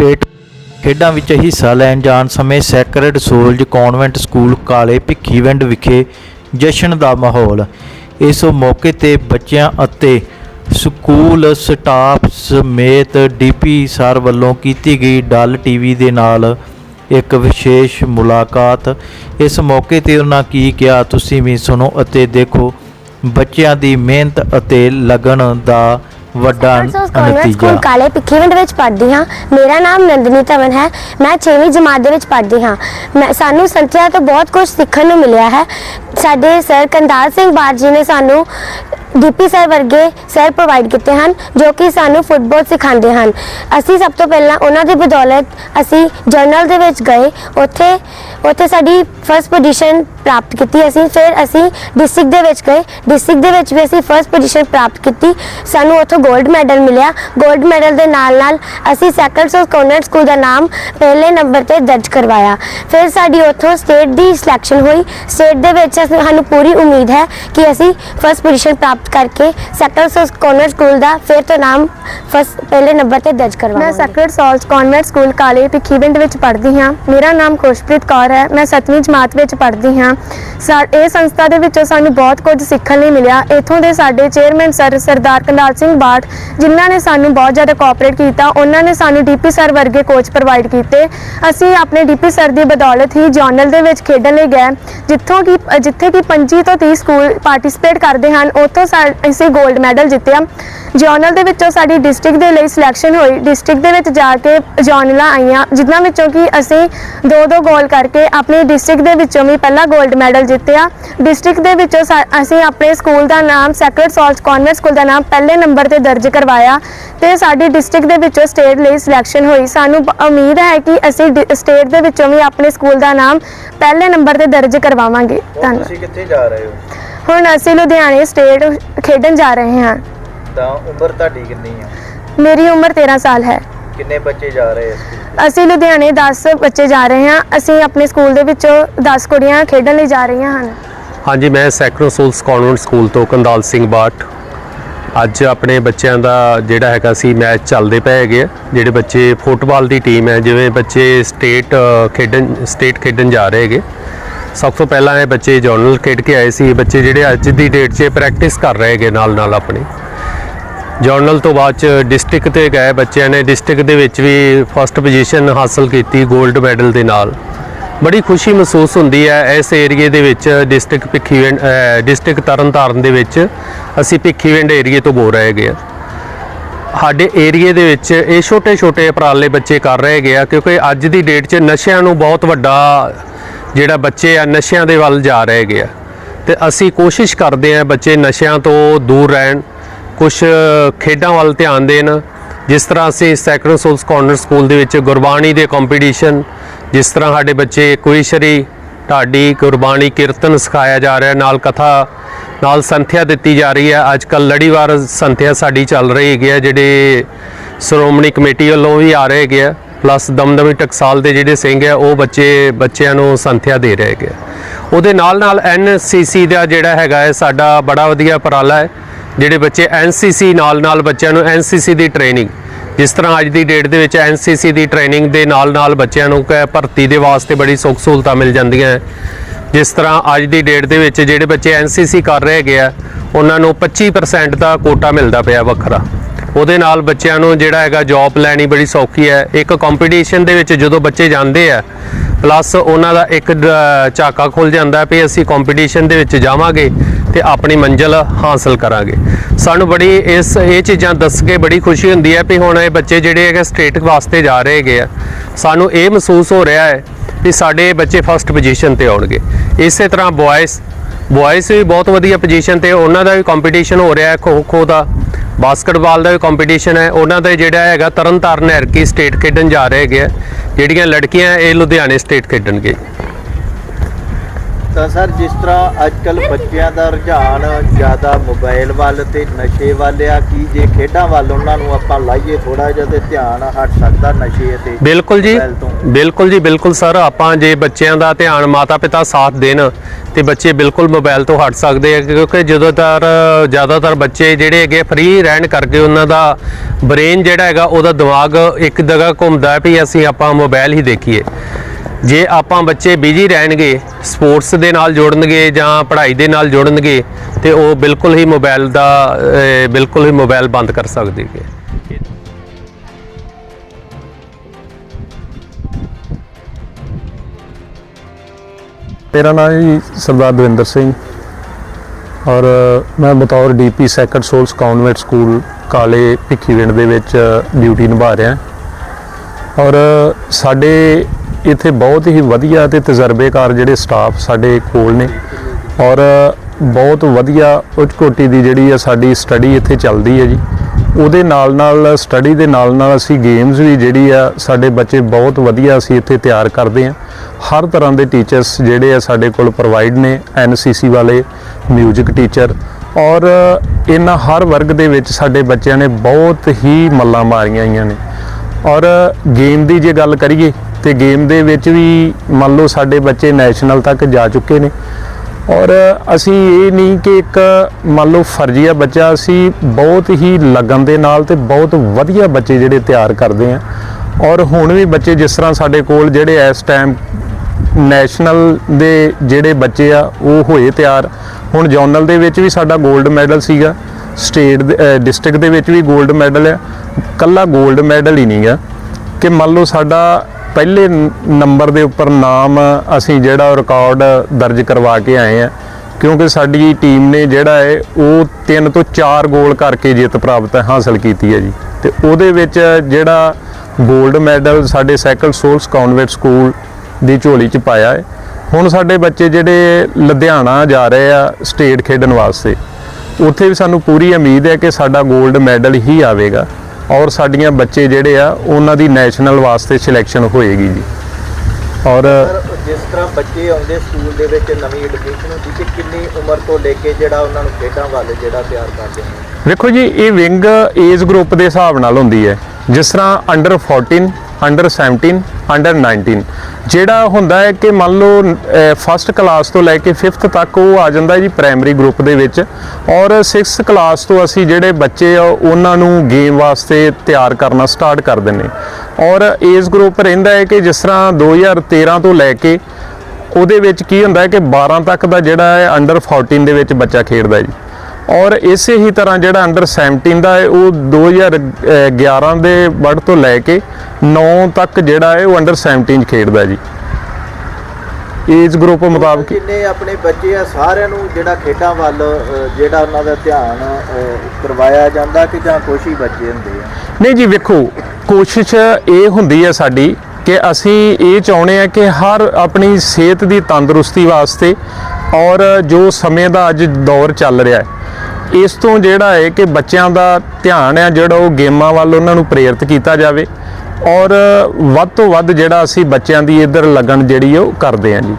State ਖੇਡਾਂ ਵਿੱਚ ਹਿੱਸਾ ਲੈਣ ਜਾਣ ਸਮੇਂ ਸੈਕਰਡ ਸੋਲਜ ਕਨਵੈਂਟ ਸਕੂਲ ਕਾਲੇ ਭਿੱਖੀਵਿੰਡ ਵਿਖੇ ਜਸ਼ਨ ਦਾ ਮਾਹੌਲ। ਇਸ ਮੌਕੇ ਤੇ ਬੱਚਿਆਂ ਅਤੇ ਸਕੂਲ ਸਟਾਫ ਸਮੇਤ ਡੀਪੀ ਸਰ ਵੱਲੋਂ ਕੀਤੀ ਗਈ ਡੱਲ ਟੀਵੀ ਦੇ ਨਾਲ ਇੱਕ ਵਿਸ਼ੇਸ਼ ਮੁਲਾਕਾਤ। ਇਸ ਮੌਕੇ ਤੇ ਉਹਨਾਂ ਕੀ ਕਿਹਾ, ਤੁਸੀਂ ਵੀ ਸੁਣੋ ਅਤੇ ਦੇਖੋ, ਬੱਚਿਆਂ ਦੀ ਮਿਹਨਤ ਅਤੇ ਲਗਨ ਦਾ ਵੱਡਾ ਕਾਨਵੈਂਟ ਨਤੀਜਾ। ਸਕੂਲ ਕਾਲੇ ਭਿੱਖੀਵਿੰਡ ਵਿੱਚ ਪੜ੍ਹਦੀ ਹਾਂ। ਮੇਰਾ ਨਾਮ ਨੰਦਨੀ ਧਵਨ ਹੈ। ਮੈਂ 6ਵੀਂ ਜਮਾਤ ਦੇ ਵਿੱਚ ਪੜ੍ਹਦੀ ਹਾਂ। ਮੈਂ ਸਾਨੂੰ ਸੰਥਿਆ ਤੋਂ ਬਹੁਤ ਕੁਝ ਸਿੱਖਣ ਨੂੰ ਮਿਲਿਆ ਹੈ। ਸਾਡੇ ਸਰ ਕੰਦਾਲ ਸਿੰਘ ਬਾਰ ਜੀ ਨੇ ਸਾਨੂੰ ਡੀਪੀ ਸਰ ਵਰਗੇ ਸਰ ਪ੍ਰੋਵਾਈਡ ਕੀਤੇ ਹਨ, ਜੋ ਕਿ ਸਾਨੂੰ ਫੁੱਟਬਾਲ ਸਿਖਾਉਂਦੇ ਹਨ। ਅਸੀਂ ਸਭ ਤੋਂ ਪਹਿਲਾਂ ਉਹਨਾਂ ਦੀ ਬਦੌਲਤ ਅਸੀਂ ਜਰਨਲ ਦੇ ਵਿੱਚ ਗਏ, ਉੱਥੇ ਉੱਥੇ ਸਾਡੀ ਫਰਸਟ ਪੋਜੀਸ਼ਨ ਪ੍ਰਾਪਤ ਕੀਤੀ ਅਸੀਂ, ਫਿਰ ਅਸੀਂ ਡਿਸਟ੍ਰਿਕਟ ਦੇ ਵਿੱਚ ਗਏ। ਡਿਸਟ੍ਰਿਕਟ ਦੇ ਵਿੱਚ ਵੀ ਅਸੀਂ ਫਰਸਟ ਪੋਜੀਸ਼ਨ ਪ੍ਰਾਪਤ ਕੀਤੀ। ਸਾਨੂੰ ਉੱਥੋਂ 골ਡ ਮੈਡਲ ਮਿਲਿਆ। 골ਡ ਮੈਡਲ ਦੇ ਨਾਲ ਨਾਲ ਅਸੀਂ ਸੈਕੰਡ ਸੋਸ ਕਨਵੈਂਟ ਸਕੂਲ ਦਾ ਨਾਮ ਪਹਿਲੇ ਨੰਬਰ ਤੇ ਦਰਜ ਕਰਵਾਇਆ। ਫਿਰ ਸਾਡੀ ਉੱਥੋਂ ਸਟੇਟ ਦੀ ਸਿਲੈਕਸ਼ਨ ਹੋਈ। ਸਟੇਟ ਦੇ ਵਿੱਚ ਅਸੀਂ- ਸਾਨੂੰ ਪੂਰੀ ਉਮੀਦ ਹੈ ਕਿ ਅਸੀਂ ਫਰਸਟ ਪੋਜੀਸ਼ਨ ਪ੍ਰਾਪਤ ਕਰਕੇ ਸੈਕੰਡ ਕਨਵੈਂਟ ਸਕੂਲ ਦਾ ਫਿਰ ਤੋਂ ਨਾਮ ਫਸਟ ਪਹਿਲੇ ਨੰਬਰ ਤੇ ਦਰਜ ਮੈਂ ਕਰਵਾਵਾਂਗੇ ਸੈਕਰਡ ਕਨਵੈਂਟ ਸਕੂਲ ਕਾਲੇ ਭਿੱਖੀਵਿੰਡ ਵਿੱਚ ਪੜ੍ਹਦੀ ਹਾਂ। ਮੇਰਾ ਨਾਮ ਖੁਸ਼ਪ੍ਰੀਤ ਕੌਰ ਹੈ। ਮੈਂ 7ਵੀਂ ਜਮਾਤ ਵਿੱਚ ਪੜ੍ਹਦੀ ਹਾਂ। ਇਹ ਸੰਸਥਾ ਦੇ ਵਿੱਚੋਂ ਸਾਨੂੰ ਬਹੁਤ ਕੁਝ ਸਿੱਖਣ ਲਈ ਮਿਲਿਆ। ਇੱਥੋਂ ਦੇ ਸਾਡੇ ਚੇਅਰਮੈਨ ਸਰ ਸਰਦਾਰ ਕੰਦਾਲ ਸਿੰਘ ਬਾਠ, ਜਿਨ੍ਹਾਂ ਨੇ ਸਾਨੂੰ ਬਹੁਤ ਜ਼ਿਆਦਾ ਕੋਆਪਰੇਟ ਕੀਤਾ। ਉਹਨਾਂ ਨੇ ਸਾਨੂੰ ਡੀਪੀ ਸਰ ਵਰਗੇ ਕੋਚ ਪ੍ਰੋਵਾਈਡ ਕੀਤੇ। ਅਸੀਂ ਆਪਣੇ ਡੀਪੀ ਸਰ ਦੀ ਬਦੌਲਤ ਹੀ ਜਰਨਲ ਦੇ ਵਿੱਚ ਖੇਡਣ ਲਈ ਗਏ। ਜਿੱਥੋਂ ਕਿ, ਜਿੱਥੇ ਕਿ 25 ਤੋਂ 30 ਸਕੂਲ ਪਾਰਟਿਸਿਪੇਟ ਕਰਦੇ ਹਨ, ਉੱਥੋਂ ਅਸੀਂ 골ਡ ਮੈਡਲ ਜਿੱਤਿਆ ਜਰਨਲ ਦੇ ਵਿੱਚੋਂ ਸਾਡੀ ਡਿਸਟ੍ਰਿਕਟ ਦੇ ਲਈ ਸਿਲੈਕਸ਼ਨ ਹੋਈ। ਡਿਸਟ੍ਰਿਕਟ ਦੇ ਵਿੱਚ ਜਾ ਕੇ ਜਰਨਲਾਂ ਆਈਆਂ, ਜਿਨ੍ਹਾਂ ਵਿੱਚੋਂ ਕਿ ਅਸੀਂ ਦੋ ਦੋ ਗੋਲ ਕਰਕੇ ਆਪਣੀ ਡਿਸਟ੍ਰਿਕਟ ਦੇ ਵਿੱਚੋਂ ਵੀ ਪਹਿਲਾ 골ਡ ਮੈਡਲ ਜਿੱਤਿਆ ਡਿਸਟ੍ਰਿਕਟ ਦੇ ਵਿੱਚੋਂ ਸਾ- ਅਸੀਂ ਆਪਣੇ ਸਕੂਲ ਦਾ ਨਾਮ ਸੈਕਰਡ ਸੌਲਜ ਕਨਵੈਂਟ ਸਕੂਲ ਦਾ ਨਾਮ ਪਹਿਲੇ ਨੰਬਰ ਤੇ ਦਰਜ ਕਰਵਾਇਆ ਤੇ ਸਾਡੀ ਡਿਸਟ੍ਰਿਕਟ ਦੇ ਵਿੱਚੋਂ ਸਟੇਟ ਲਈ ਸਿਲੈਕਸ਼ਨ ਹੋਈ। ਸਾਨੂੰ ਉਮੀਦ ਹੈ ਕਿ ਅਸੀਂ ਸਟੇਟ ਦੇ ਵਿੱਚੋਂ ਵੀ ਆਪਣੇ ਸਕੂਲ ਦਾ ਨਾਮ ਪਹਿਲੇ ਨੰਬਰ ਤੇ ਦਰਜ ਕਰਵਾਵਾਂਗੇ। ਧੰਨਵਾਦ। ਤੁਸੀਂ ਕਿੱਥੇ ਜਾ ਰਹੇ ਹੋ? ਹੁਣ ਅਸੀਂ ਲੁਧਿਆਣੇ ਸਟੇਟ ਖੇਡਣ ਜਾ ਰਹੇ ਹਾਂ। ਤਾਂ ਉਮਰ ਤੁਹਾਡੀ ਕਿੰਨੀ ਹੈ ਮੇਰੀ ਉਮਰ 13 ਸਾਲ ਹੈ। ਕਿੰਨੇ ਬੱਚੇ ਜਾ ਰਹੇ ਇਸ ਅਸੀਂ ਲੁਧਿਆਣੇ 10 ਬੱਚੇ ਜਾ ਰਹੇ ਹਾਂ। ਅਸੀਂ ਆਪਣੇ ਸਕੂਲ ਦੇ ਵਿੱਚੋਂ 10 ਕੁੜੀਆਂ ਖੇਡਣ ਲਈ ਜਾ ਰਹੀਆਂ ਹਨ। ਹਾਂਜੀ ਮੈਂ ਸੈਕਰੋ ਸੋਲਸ ਕਨਵੈਂਟ ਸਕੂਲ ਤੋਂ ਕੰਦਾਲ ਸਿੰਘ ਬਾਟ ਅੱਜ ਆਪਣੇ ਬੱਚਿਆਂ ਦਾ ਜਿਹੜਾ ਹੈਗਾ ਸੀ ਮੈਚ ਚੱਲਦੇ ਪਏ ਹੈਗੇ ਆ। ਜਿਹੜੇ ਬੱਚੇ ਫੁੱਟਬਾਲ ਦੀ ਟੀਮ ਹੈ ਜਿਵੇਂ ਬੱਚੇ ਸਟੇਟ ਖੇਡਣ ਸਟੇਟ ਖੇਡਣ ਜਾ ਰਹੇ ਹੈਗੇ। ਸਭ ਤੋਂ ਪਹਿਲਾਂ ਇਹ ਬੱਚੇ ਜਰਨਲ ਖੇਡ ਕੇ ਆਏ ਸੀ। ਇਹ ਬੱਚੇ ਜਿਹੜੇ ਅੱਜ ਦੀ ਡੇਟ 'ਚ ਪ੍ਰੈਕਟਿਸ ਕਰ ਰਹੇ ਹੈਗੇ ਨਾਲ ਨਾਲ ਆਪਣੀ। ਜਰਨਲ ਤੋਂ ਬਾਅਦ ਚ ਡਿਸਟ੍ਰਿਕਟ ਤੇ ਗਏ ਬੱਚਿਆਂ ਨੇ। ਡਿਸਟ੍ਰਿਕਟ ਦੇ ਵਿੱਚ ਵੀ ਫਸਟ ਪੋਜੀਸ਼ਨ ਹਾਸਲ ਕੀਤੀ 골ਡ ਮੈਡਲ ਦੇ ਨਾਲ। ਬੜੀ ਖੁਸ਼ੀ ਮਹਿਸੂਸ ਹੁੰਦੀ ਹੈ ਇਸ ਏਰੀਏ ਦੇ ਵਿੱਚ ਡਿਸਟ੍ਰਿਕਟ ਭਿੱਖੀਵਿੰਡ ਡਿਸਟ੍ਰਿਕਟ ਤਰਨਤਾਰਨ ਦੇ ਵਿੱਚ ਅਸੀਂ ਭਿੱਖੀਵਿੰਡ ਏਰੀਏ ਤੋਂ ਬੋਲ ਰਹੇ ਗਏ ਸਾਡੇ ਏਰੀਏ ਦੇ ਵਿੱਚ ਇਹ ਛੋਟੇ ਛੋਟੇ ਉਪਰਾਲੇ ਬੱਚੇ ਕਰ ਰਹੇ ਗਏ ਆ ਕਿਉਂਕਿ ਅੱਜ ਦੀ ਡੇਟ 'ਚ ਨਸ਼ਿਆਂ ਨੂੰ ਬਹੁਤ ਵੱਡਾ ਜਿਹੜਾ ਬੱਚੇ ਆ, ਨਸ਼ਿਆਂ ਦੇ ਵੱਲ ਜਾ ਰਹੇ ਹੈਗੇ ਆ। ਤੇ ਅਸੀਂ ਕੋਸ਼ਿਸ਼ ਕਰਦੇ ਆ ਬੱਚੇ ਨਸ਼ਿਆਂ ਤੋਂ ਦੂਰ ਰਹਿਣ ਕੁਝ ਖੇਡਾਂ ਵੱਲ ਧਿਆਨ ਦੇਣ। ਜਿਸ ਤਰ੍ਹਾਂ ਅਸੀਂ ਸੈਕਰਡ ਸੋਲਸ ਕਾਰਨਰ ਸਕੂਲ ਦੇ ਵਿੱਚ ਗੁਰਬਾਣੀ ਦੇ ਕੰਪੀਟੀਸ਼ਨ ਜਿਸ ਤਰ੍ਹਾਂ ਸਾਡੇ ਬੱਚੇ ਕੁਈਸ਼ਰੀ ਢਾਡੀ ਗੁਰਬਾਣੀ ਕੀਰਤਨ ਸਿਖਾਇਆ ਜਾ ਰਿਹਾ, ਨਾਲ ਕਥਾ, ਨਾਲ ਸੰਥਿਆ ਦਿੱਤੀ ਜਾ ਰਹੀ ਹੈ। ਅੱਜ ਕੱਲ ਲੜੀਵਾਰ ਸੰਥਿਆ ਸਾਡੀ ਚੱਲ ਰਹੀ ਹੈਗੀ ਹੈ, ਜਿਹੜੇ ਸ਼੍ਰੋਮਣੀ ਕਮੇਟੀ ਵੱਲੋਂ ਵੀ ਆ ਰਹੇ ਹੈਗੇ ਆ। ਪਲੱਸ ਦਮਦਮੀ ਟਕਸਾਲ ਦੇ ਜਿਹੜੇ ਸਿੰਘ ਆ ਉਹ ਬੱਚੇ, ਬੱਚਿਆਂ ਨੂੰ ਸੰਥਿਆ ਦੇ ਰਹੇ ਹੈਗੇ ਉਹਦੇ ਨਾਲ ਨਾਲ ਐਨਸੀਸੀ ਦਾ ਜਿਹੜਾ ਹੈਗਾ ਹੈ, ਸਾਡਾ ਬੜਾ ਵਧੀਆ ਉਪਰਾਲਾ ਹੈ, ਜਿਹੜੇ ਬੱਚੇ ਐਨਸੀਸੀ ਨਾਲ ਨਾਲ ਬੱਚਿਆਂ ਨੂੰ ਐਨਸੀਸੀ ਦੀ ਟ੍ਰੇਨਿੰਗ ਜਿਸ ਤਰ੍ਹਾਂ ਅੱਜ ਦੀ ਡੇਟ ਦੇ ਵਿੱਚ ਐਨਸੀਸੀ ਦੀ ਟ੍ਰੇਨਿੰਗ ਦੇ ਨਾਲ ਨਾਲ ਬੱਚਿਆਂ ਨੂੰ ਕ- ਭਰਤੀ ਦੇ ਵਾਸਤੇ ਬੜੀ ਸੁੱਖ ਸਹੂਲਤਾਂ ਮਿਲ ਜਾਂਦੀਆਂ ਹੈ। ਜਿਸ ਤਰ੍ਹਾਂ ਅੱਜ ਦੀ ਡੇਟ ਦੇ ਵਿੱਚ ਜਿਹੜੇ ਬੱਚੇ ਐਨਸੀਸੀ ਕਰ ਰਹੇ ਹੈਗੇ ਆ, ਉਹਨਾਂ ਨੂੰ 25% ਦਾ ਕੋਟਾ ਮਿਲਦਾ ਪਿਆ ਵੱਖਰਾ। ਉਹਦੇ ਨਾਲ ਬੱਚਿਆਂ ਨੂੰ ਜਿਹੜਾ ਹੈਗਾ ਜੌਬ ਲੈਣੀ ਬੜੀ ਸੌਖੀ ਹੈ। ਇੱਕ ਕੰਪੀਟੀਸ਼ਨ ਦੇ ਵਿੱਚ ਜਦੋਂ ਬੱਚੇ ਜਾਂਦੇ ਆ ਪਲੱਸ ਉਹਨਾਂ ਦਾ ਇੱਕ ਝਾਕਾ ਖੁੱਲ ਜਾਂਦਾ ਵੀ ਅਸੀਂ ਕੰਪੀਟੀਸ਼ਨ ਦੇ ਵਿੱਚ ਜਾਵਾਂਗੇ ਤੇ ਆਪਣੀ ਮੰਜ਼ਿਲ ਹਾਸਲ ਕਰਾਂਗੇ। ਸਾਨੂੰ ਬੜੀ ਇਸ, ਇਹ ਚੀਜ਼ਾਂ ਦੱਸ ਕੇ ਬੜੀ ਖੁਸ਼ੀ ਹੁੰਦੀ ਹੈ ਵੀ ਹੁਣ ਇਹ ਬੱਚੇ ਜਿਹੜੇ ਹੈਗੇ ਸਟੇਟ ਵਾਸਤੇ ਜਾ ਰਹੇ ਹੈਗੇ ਆ, ਸਾਨੂੰ ਇਹ ਮਹਿਸੂਸ ਹੋ ਰਿਹਾ ਹੈ ਵੀ ਸਾਡੇ ਬੱਚੇ ਫਸਟ ਪੋਜੀਸ਼ਨ ਤੇ ਆਉਣਗੇ। ਇਸੇ ਤਰ੍ਹਾਂ ਬॉयਜ਼ ਬॉयਜ਼ ਵੀ ਬਹੁਤ ਵਧੀਆ ਪੋਜੀਸ਼ਨ ਤੇ ਉਹਨਾਂ ਦਾ ਵੀ ਕੰਪੀਟੀਸ਼ਨ ਹੋ ਰਿਹਾ ਹੈ ਖੋ ਖੋ ਦਾ। ਬਾਸਕਟਬਾਲ ਦਾ ਵੀ ਕੰਪੀਟੀਸ਼ਨ ਹੈ। ਉਹਨਾਂ ਦਾ ਜਿਹੜਾ ਹੈਗਾ ਤਰਨਤਾਰਨ ਐਰਕੀ ਸਟੇਟ ਖੇਡਣ ਜਾ ਰਹੇ ਹੈਗੇ ਆ। ਜਿਹੜੀਆਂ ਲੜਕੀਆਂ ਇਹ ਲੁਧਿਆਣੇ ਸਟੇਟ ਖੇਡਣਗੇ। ਤਾਂ ਸਰ ਜਿਸ ਤਰ੍ਹਾਂ ਅੱਜਕੱਲ ਬੱਚਿਆਂ ਦਾ ਰੁਝਾਨ ਜ਼ਿਆਦਾ ਮੋਬਾਈਲ ਵੱਲ ਤੇ ਨਸ਼ੇ ਵੱਲ ਆ ਕੀ ਜੇ ਖੇਡਾਂ ਵੱਲ ਉਹਨਾਂ ਨੂੰ ਆਪਾਂ ਲਾਈਏ ਥੋੜਾ ਜਿਹਾ ਤੇ ਧਿਆਨ ਹਟ ਸਕਦਾ ਨਸ਼ੇ ਤੇ ਬਿਲਕੁਲ ਜੀ। ਬਿਲਕੁਲ ਜੀ ਬਿਲਕੁਲ ਸਰ ਆਪਾਂ ਜੇ ਬੱਚਿਆਂ ਦਾ ਧਿਆਨ ਮਾਤਾ-ਪਿਤਾ ਸਾਥ ਦੇਣ ਤੇ ਬੱਚੇ ਬਿਲਕੁਲ ਮੋਬਾਈਲ ਤੋਂ ਹਟ ਸਕਦੇ ਆ ਕਿਉਂਕਿ ਜਦੋਂ ਤੱਕ ਜ਼ਿਆਦਾਤਰ ਬੱਚੇ ਜਿਹੜੇ ਹੈਗੇ ਫ੍ਰੀ ਰਹਿਣ ਕਰਕੇ ਉਹਨਾਂ ਦਾ ਬ੍ਰੇਨ ਜਿਹੜਾ ਹੈਗਾ ਉਹਦਾ ਦਿਮਾਗ ਇੱਕ ਜਗ੍ਹਾ ਘੁੰਮਦਾ ਹੈ ਵੀ ਅਸੀਂ ਆਪਾਂ ਮੋਬਾਈਲ ਹੀ ਦੇਖੀਏ ਜੇ ਆਪਾਂ ਬੱਚੇ ਬਿਜ਼ੀ ਰਹਿਣਗੇ ਸਪੋਰਟਸ ਦੇ ਨਾਲ ਜੁੜਨਗੇ ਜਾਂ ਪੜ੍ਹਾਈ ਦੇ ਨਾਲ ਜੁੜਨਗੇ, ਤੇ ਉਹ ਬਿਲਕੁਲ ਹੀ ਮੋਬਾਈਲ ਦਾ ਬਿਲਕੁਲ ਹੀ ਮੋਬਾਈਲ ਬੰਦ ਕਰ ਸਕਦੇ ਹੈਗੇ। ਮੇਰਾ ਨਾਮ ਜੀ ਸਰਦਾਰ ਦਵਿੰਦਰ ਸਿੰਘ ਔਰ ਮੈਂ ਬਤੌਰ DP sacred souls convent school Kale Bhikhiwind ਦੇ ਵਿੱਚ ਡਿਊਟੀ ਨਿਭਾ ਰਿਹਾ। ਔਰ ਸਾਡੇ ਇੱਥੇ ਬਹੁਤ ਹੀ ਵਧੀਆ ਤੇ ਤਜਰਬੇਕਾਰ ਜਿਹੜੇ ਸਟਾਫ ਸਾਡੇ ਕੋਲ ਨੇ ਔਰ ਬਹੁਤ ਵਧੀਆ ਉੱਚ ਕੋਟੀ ਦੀ ਜਿਹੜੀ ਆ ਸਾਡੀ ਸਟੱਡੀ ਇੱਥੇ ਚੱਲਦੀ ਹੈ ਜੀ। ਉਹਦੇ ਨਾਲ ਨਾਲ ਸਟੱਡੀ ਦੇ ਨਾਲ ਨਾਲ ਅਸੀਂ ਗੇਮਸ ਵੀ ਜਿਹੜੀ ਆ ਸਾਡੇ ਬੱਚੇ ਬਹੁਤ ਵਧੀਆ ਅਸੀਂ ਇੱਥੇ ਤਿਆਰ ਕਰਦੇ ਆ ਹਰ ਤਰ੍ਹਾਂ ਦੇ ਟੀਚਰਸ ਜਿਹੜੇ ਆ ਸਾਡੇ ਕੋਲ ਪ੍ਰੋਵਾਈਡ ਨੇ ਐਨਸੀਸੀ ਵਾਲੇ 뮤직 ਟੀਚਰ ਔਰ ਇਹਨਾਂ ਹਰ ਵਰਗ ਦੇ ਵਿੱਚ ਸਾਡੇ ਬੱਚਿਆਂ ਨੇ ਬਹੁਤ ਹੀ ਮੱਲਾਂ ਮਾਰੀਆਂ ਹੋਈਆਂ ਨੇ। ਔਰ ਗੇਮ ਦੀ ਜੇ ਗੱਲ ਕਰੀਏ ਤੇ ਗੇਮ ਦੇ ਵਿੱਚ ਵੀ ਮੰਨ ਲਓ ਸਾਡੇ ਬੱਚੇ ਨੈਸ਼ਨਲ ਤੱਕ ਜਾ ਚੁੱਕੇ ਨੇ। ਔਰ ਅਸੀਂ ਇਹ ਨਹੀਂ ਕਿ ਇੱਕ ਮੰਨ ਲਓ ਫਰਜ਼ੀਆ ਬੱਚਾ ਅਸੀਂ ਬਹੁਤ ਹੀ ਲਗਨ ਦੇ ਨਾਲ ਤੇ ਬਹੁਤ ਵਧੀਆ ਬੱਚੇ ਜਿਹੜੇ ਤਿਆਰ ਕਰਦੇ ਆ। ਔਰ ਹੁਣ ਵੀ ਬੱਚੇ ਜਿਸ ਤਰ੍ਹਾਂ ਸਾਡੇ ਕੋਲ ਜਿਹੜੇ ਇਸ ਟਾਈਮ ਨੈਸ਼ਨਲ ਦੇ ਜਿਹੜੇ ਬੱਚੇ ਆ, ਉਹ ਹੋਏ ਤਿਆਰ। ਹੁਣ ਜੋਨਲ ਦੇ ਵਿੱਚ ਵੀ ਸਾਡਾ 골ਡ ਮੈਡਲ ਸੀਗਾ ਸਟੇਟ ਡਿਸਟ੍ਰਿਕਟ ਦੇ ਵਿੱਚ ਵੀ 골ਡ ਮੈਡਲ ਆ। ਕੱਲਾ 골ਡ ਮੈਡਲ ਹੀ ਨਹੀਂਗਾ ਕਿ ਮੰਨ ਲਓ ਸਾਡਾ ਪਹਿਲੇ ਨੰਬਰ ਦੇ ਉੱਪਰ ਨਾਮ ਅਸੀਂ ਜਿਹੜਾ ਰਿਕਾਰਡ ਦਰਜ ਕਰਵਾ ਕੇ ਆਏ ਆ, ਕਿਉਂਕਿ ਸਾਡੀ ਟੀਮ ਨੇ ਜਿਹੜਾ ਹੈ ਉਹ ਤਿੰਨ ਤੋਂ ਚਾਰ ਗੋਲ ਕਰਕੇ ਜਿੱਤ ਪ੍ਰਾਪਤ ਹਾਸਲ ਕੀਤੀ ਹੈ ਜੀ। ਤੇ ਉਹਦੇ ਵਿੱਚ ਜਿਹੜਾ 골ਡ ਮੈਡਲ ਸਾਡੇ ਸਾਈਕਲ ਸੋਲਸ ਕਨਵੈਂਟ ਸਕੂਲ ਦੀ ਝੋਲੀ 'ਚ ਪਾਇਆ ਹੈ। ਹੁਣ ਸਾਡੇ ਬੱਚੇ ਜਿਹੜੇ ਲੁਧਿਆਣਾ ਜਾ ਰਹੇ ਆ ਸਟੇਟ ਖੇਡਣ ਵਾਸਤੇ, ਉੱਥੇ ਵੀ ਸਾਨੂੰ ਪੂਰੀ ਉਮੀਦ ਹੈ ਕਿ ਸਾਡਾ 골ਡ ਮੈਡਲ ਹੀ ਆਵੇਗਾ। ਔਰ ਸਾਡੀਆਂ ਬੱਚੇ ਜਿਹੜੇ ਆ ਉਹਨਾਂ ਦੀ ਨੈਸ਼ਨਲ ਵਾਸਤੇ ਸਿਲੈਕਸ਼ਨ ਹੋਏਗੀ ਜੀ। ਔਰ ਜਿਸ ਤਰ੍ਹਾਂ ਬੱਚੇ ਆਉਂਦੇ ਸਕੂਲ ਦੇ ਵਿੱਚ ਨਵੀਂ ਐਡਮਿਸ਼ਨ ਹੁੰਦੀ ਤੇ ਕਿੰਨੀ ਉਮਰ ਤੋਂ ਲੈ ਕੇ ਜਿਹੜਾ ਉਹਨਾਂ ਨੂੰ ਖੇਡਾਂ ਵੱਲ ਜਿਹੜਾ ਤਿਆਰ ਕਰਦੇ ਨੇ? ਵੇਖੋ ਜੀ ਇਹ ਵਿੰਗ ਏਜ ਗਰੁੱਪ ਦੇ ਹਿਸਾਬ ਨਾਲ ਹੁੰਦੀ ਹੈ। ਜਿਸ ਤਰ੍ਹਾਂ ਅੰਡਰ 14 ਅੰਡਰ 17 ਅੰਡਰ 19 ਜਿਹੜਾ ਹੁੰਦਾ ਹੈ ਕਿ ਮੰਨ ਲਓ ਫਸਟ ਕਲਾਸ ਤੋਂ ਲੈ ਕੇ 5th ਤੱਕ ਉਹ ਆ ਜਾਂਦਾ ਜੀ ਪ੍ਰਾਇਮਰੀ ਗਰੁੱਪ ਦੇ ਵਿੱਚ। ਔਰ 6th ਕਲਾਸ ਤੋਂ ਅਸੀਂ ਜਿਹੜੇ ਬੱਚੇ ਆ, ਉਹਨਾਂ ਨੂੰ ਗੇਮ ਵਾਸਤੇ ਤਿਆਰ ਕਰਨਾ ਸਟਾਰਟ ਕਰ ਦਿੰਨੇ ਔਰ ਏਜ ਗਰੁੱਪ ਰਹਿੰਦਾ ਹੈ ਕਿ ਜਿਸ ਤਰ੍ਹਾਂ 2013 ਤੋਂ ਲੈ ਕੇ ਉਹਦੇ ਵਿੱਚ ਕੀ ਹੁੰਦਾ ਹੈ ਕਿ 12 ਤੱਕ ਦਾ ਜਿਹੜਾ ਹੈ ਅੰਡਰ 14 ਦੇ ਵਿੱਚ ਬੱਚਾ ਖੇਡਦਾ ਜੀ। ਔਰ ਇਸੇ ਹੀ ਤਰ੍ਹਾਂ ਜਿਹੜਾ ਅੰਡਰ 17 ਦਾ ਹੈ ਉਹ 2011 ਦੇ ਵਰਡ ਤੋਂ ਲੈ ਕੇ 9 ਤੱਕ ਜਿਹੜਾ ਹੈ ਉਹ ਅੰਡਰ 17 'ਚ ਖੇਡਦਾ ਜੀ। ਏਜ ਗਰੁੱਪ ਮੁਤਾਬਕ ਜਿੰਨੇ ਆਪਣੇ ਬੱਚੇ ਆ ਸਾਰਿਆਂ ਨੂੰ ਜਿਹੜਾ ਖੇਡਾਂ ਵੱਲ ਜਿਹੜਾ ਉਹਨਾਂ ਦਾ ਧਿਆਨ ਕਰਵਾਇਆ ਜਾਂਦਾ ਕਿ ਜਾਂ ਹੀ ਬੱਚੇ ਹੁੰਦੇ ਆ? ਨਹੀਂ ਜੀ ਵੇਖੋ ਕੋਸ਼ਿਸ਼ ਇਹ ਹੁੰਦੀ ਹੈ ਸਾਡੀ ਕਿ ਅਸੀਂ ਇਹ ਚਾਹੁੰਦੇ ਆ ਕਿ ਹਰ ਆਪਣੀ ਸਿਹਤ ਦੀ ਤੰਦਰੁਸਤੀ ਵਾਸਤੇ ਔਰ ਜੋ ਸਮੇਂ ਦਾ ਅੱਜ ਦੌਰ ਚੱਲ ਰਿਹਾ ਹੈ ਇਸ ਤੋਂ ਜਿਹੜਾ ਹੈ ਕਿ ਬੱਚਿਆਂ ਦਾ ਧਿਆਨ ਹੈ, ਜਿਹੜਾ ਉਹ ਗੇਮਾਂ ਵੱਲ ਉਹਨਾਂ ਨੂੰ ਪ੍ਰੇਰਿਤ ਕੀਤਾ ਜਾਵੇ ਔਰ ਵੱਧ ਤੋਂ ਵੱਧ ਜਿਹੜਾ ਅਸੀਂ ਬੱਚਿਆਂ ਦੀ ਇਧਰ ਲੱਗਣ ਜਿਹੜੀ ਉਹ ਕਰਦੇ ਹਾਂ ਜੀ।